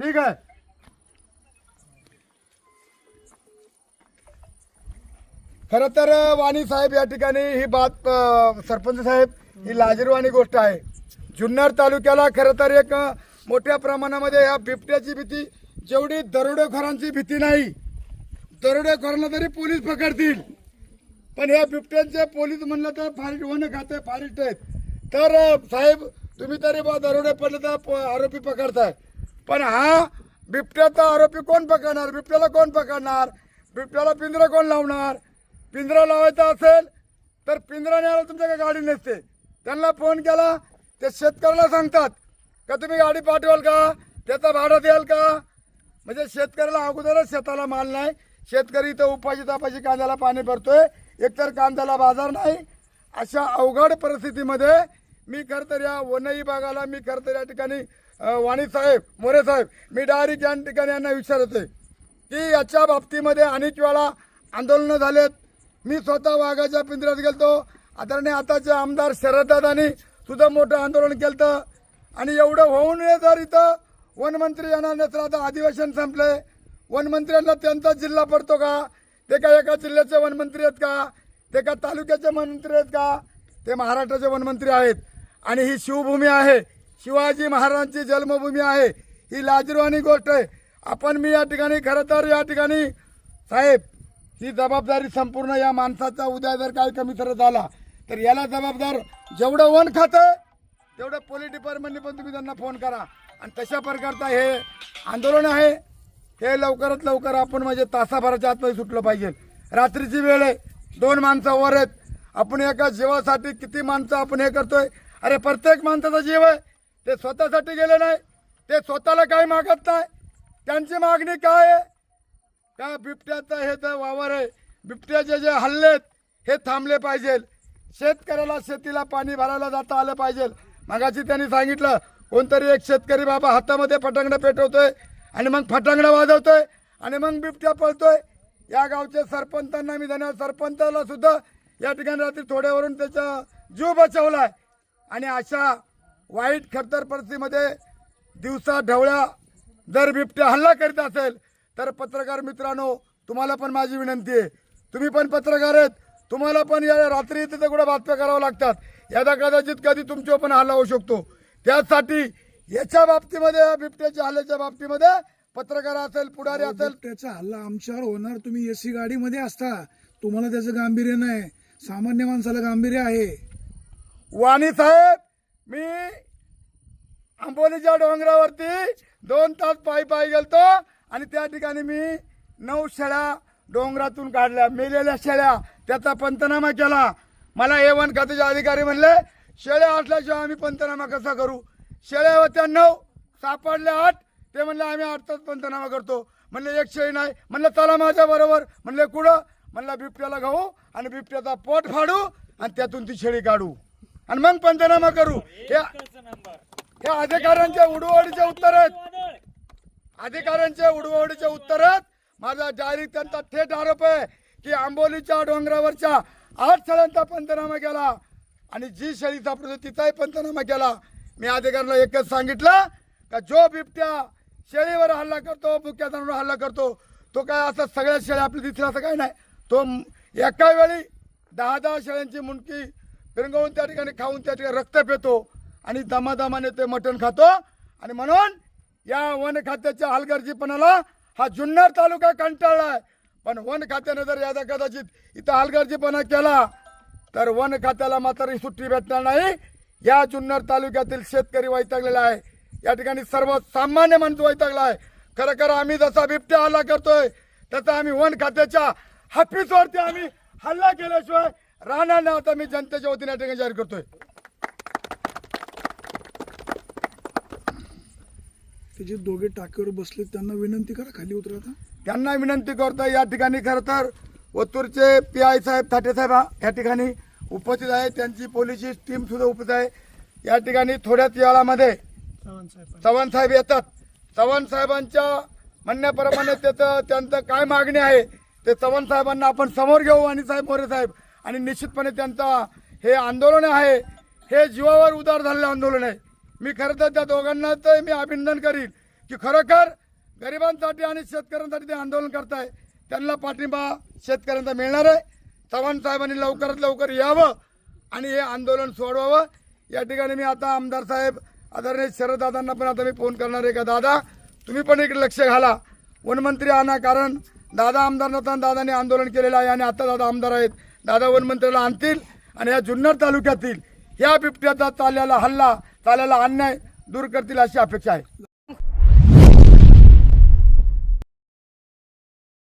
ठीक आहे. खर तर वाणी साहेब या ठिकाणी ही बात सरपंच साहेब ही लाजीरवाणी गोष्ट आहे. जुन्नर तालुक्याला खरं तर एक मोठ्या प्रमाणामध्ये या बिबट्याची भीती जेवढी दरोडेखोरांची भीती नाही दरोडेखोरांना तरी पोलीस पकडतील. पण ह्या बिबट्यांचे पोलीस म्हणलं तर फार होणं खाते फारिस्ट आहेत. तर साहेब तुम्ही तरी बा दरोडे पडले तर प- आरोपी पकडताय. पण हा बिबट्याचा आरोपी कोण पकडणार? बिबट्याला कोण पकडणार? बिबट्याला पिंजरा कोण लावणार? पिंजरा लावायचा असेल तर पिंजरा न्यायला तुमच्याकडे गाडी नसते. त्यांना फोन केला ते शेतकऱ्याला सांगतात का तुम्ही गाडी पाठवाल का? त्याचा भाडं द्याल का? म्हणजे शेतकऱ्याला अगोदरच शेताला माल नाही. शेतकरी इथं उपाशी तापाशी कांद्याला पाणी भरतोय. एकतर कांद्याला बाजार नाही. अशा अवघड परिस्थितीमध्ये मी खरं तर या वनई भागाला मी खरं तर या ठिकाणी वाणी साहेब मोरे साहेब मी डायरेक्ट या ठिकाणी यांना विचारतोय की याच्या बाबतीमध्ये अनेक वेळा आंदोलनं झालेत. मी स्वतः वाघाच्या पिंजऱ्यात गेलतो. आदरणीय आताचे आमदार शरददादांनी सुद्धा मोठं आंदोलन केलं आणि एवढं होऊन जर इथं वनमंत्री येणार नसलं आता अधिवेशन संपले. वनमंत्र्यांना त्यांचा जिल्हा पडतो का? ते का एका जिल्ह्याचे वनमंत्री आहेत का? ते का तालुक्याचे मंत्री आहेत का? ते महाराष्ट्राचे वनमंत्री आहेत. आणि ही शिवभूमी आहे. शिवाजी महाराजांची जन्मभूमी आहे. ही लाजीरवाणी गोष्ट आहे. आपण मी या ठिकाणी खरं तर या ठिकाणी साहेब ही जबाबदारी संपूर्ण या माणसाचा उद्या जर काय कमी तर झाला तर याला जबाबदार जेवढं वन खातं तेवढं पोलीस डिपार्टमेंटने पण तुम्ही त्यांना फोन करा. आणि तशा प्रकारचं हे आंदोलन आहे. हे लवकरात लवकर आपण म्हणजे तासाभराच्या आतमध्ये सुटलं पाहिजे. रात्रीची वेळ आहे. दोन माणसं वर आहेत. आपण एका जीवासाठी किती माणसं आपण हे करतोय? अरे प्रत्येक माणसाचा जीव आहे. ते स्वतःसाठी गेले नाही ते स्वतःला काही मागत नाही. त्यांची मागणी काय आहे? त्या बिबट्याचं हे तर वावर आहे बिबट्याचे जे हल्ले आहेत, हे थांबले पाहिजे. शेतकऱ्याला शेतीला पाणी भरायला जाता आलं पाहिजे. मगाशी त्यांनी सांगितलं कोणतरी एक शेतकरी बाबा हातामध्ये फटांगडं पेटवतोय आणि मग फटांगडं वाजवतोय आणि मग बिबट्या पळतोय. या गावचे सरपंचांना मी धन्यवाद. सरपंचाला सुद्धा या ठिकाणी रात्री थोड्यावरून त्याचा जीव बचावलाय. आणि अशा वाईट खतर परिस्थितीमध्ये दिवसा ढवळ्या जर बिबट्या हल्ला करीत असेल तर पत्रकार मित्रांनो तुम्हाला पण माझी विनंती आहे. तुम्ही पण पत्रकार आहेत. तुम्हाला पण या रात्री तिथे कुठे बातम्या कराव्या लागतात. यदा कदाचित कधी तुमच्यावर पण हल्ला होऊ शकतो. त्यासाठी याच्या बाबतीमध्ये या बिबट्याच्या हल्ल्याच्या बाबतीमध्ये पत्रकार असेल पुढारी असेल त्याचा हल्ला आमच्यावर होणार. तुम्ही एसी गाडीमध्ये असता. तुम्हाला त्याचं गांभीर्य नाही. सामान्य माणसाला गांभीर्य आहे. वाणी साहेब मी आंबोलीच्या डोंगरावरती दोन तास पायी पायी गेलतो आणि त्या ठिकाणी मी नऊ शेळ्या डोंगरातून काढल्या मेलेल्या शेळ्या. त्याचा पंचनामा केला. मला ए वन खात्याचे अधिकारी म्हणले शेळ्या असल्याशिवाय आम्ही पंचनामा कसा करू? शेळ्या होत्या नऊ सापडल्या आठ. ते म्हणले आम्ही आठ तास पंचनामा करतो. म्हणले एक शेळी नाही. म्हणलं चला माझ्या बरोबर. म्हणले कुठं? म्हणलं बिबट्याला घाऊ आणि बिबट्याचा पोट फाडू आणि त्यातून ती शेळी काढू. आणि मग पंचनामा करू. हे अधिकाऱ्यांच्या अधिकाऱ्यांचे उत्तरात अधिकाऱ्यांच्या आहेत. उत्तरात माझा डायरेक्ट त्यांचा थेट आरोप आहे की आंबोलीच्या डोंगरावरच्या आठ शाळांचा पंचनामा केला आणि जी शेळी सापडतो तिचाही पंचनामा केला. मी अधिकाऱ्याला एकच सांगितलं का जो बिबट्या शेळीवर हल्ला करतो मुख्य हल्ला करतो तो काय असं सगळ्या शेळ्या आपल्या दिसल्या असं काही नाही. तो एका वेळी दहा दहा शेळ्यांची मुंडकी रंगवून त्या ठिकाणी खाऊन त्या ठिकाणी रक्त पेतो आणि दमादमाने ते मटण खातो. आणि म्हणून या वन खात्याच्या हलगर्जीपणाला हा जुन्नर तालुका कंटाळलाय. पण वन खात्याने जर यादा कदाचित इथं हलगर्जीपणा केला तर वन खात्याला मात्र ही सुट्टी भेटणार नाही. या जुन्नर तालुक्यातील शेतकरी वैतागलेला आहे. या ठिकाणी सर्व सामान्य माणूस वैतागला आहे. खरं खरं आम्ही जसा बिबट्या हल्ला करतोय तसा आम्ही वन खात्याच्या हाफिसवरती आम्ही हल्ला केल्याशिवाय राहणार नाही आता मी जनतेच्या वतीने या ठिकाणी जाहीर करतोय. ते जे दोघे टाकीवर बसले त्यांना विनंती करा खाली उतरा आता. त्यांना विनंती करतो या ठिकाणी खरं तर ओतूरचे पी आय साहेब थाटे साहेब या ठिकाणी उपस्थित आहे त्यांची पोलीसची टीम सुद्धा उपस्थित आहे. या ठिकाणी थोड्याच वेळामध्ये चव्हाण साहेब येतात. चव्हाण साहेबांच्या म्हणण्याप्रमाणे त्याचं त्यांचं काय मागणी आहे ते चव्हाण साहेबांना आपण समोर घेऊ आणि साहेब मोरे साहेब आणि निश्चितपणे त्यांचा हे आंदोलन आहे हे जीवावर उदार झालेलं आंदोलन आहे. मी खरं तर त्या दोघांना तर मी अभिनंदन करीन की खरोखर गरिबांसाठी आणि शेतकऱ्यांसाठी ते आंदोलन करताय. त्यांना पाठिंबा शेतकऱ्यांचा मिळणार आहे. चव्हाण साहेबांनी लवकरात लवकर यावं आणि हे आंदोलन सोडवावं. या ठिकाणी मी आता आमदार साहेब आदरणीय शरददादांना पण आता मी फोन करणार आहे का दादा? तुम्ही पण इकडे लक्ष घाला. वनमंत्री आणा कारण दादा आमदार नसताना दादाने आंदोलन केलेलं आहे आणि आता दादा आमदार आहेत. दादा वनमंत्र्याला आणतील आणि या जुन्नर तालुक्यातील या बिबट्याचा ताल्याला हल्ला ताल्याला अन्याय दूर करतील अशी अपेक्षा आहे.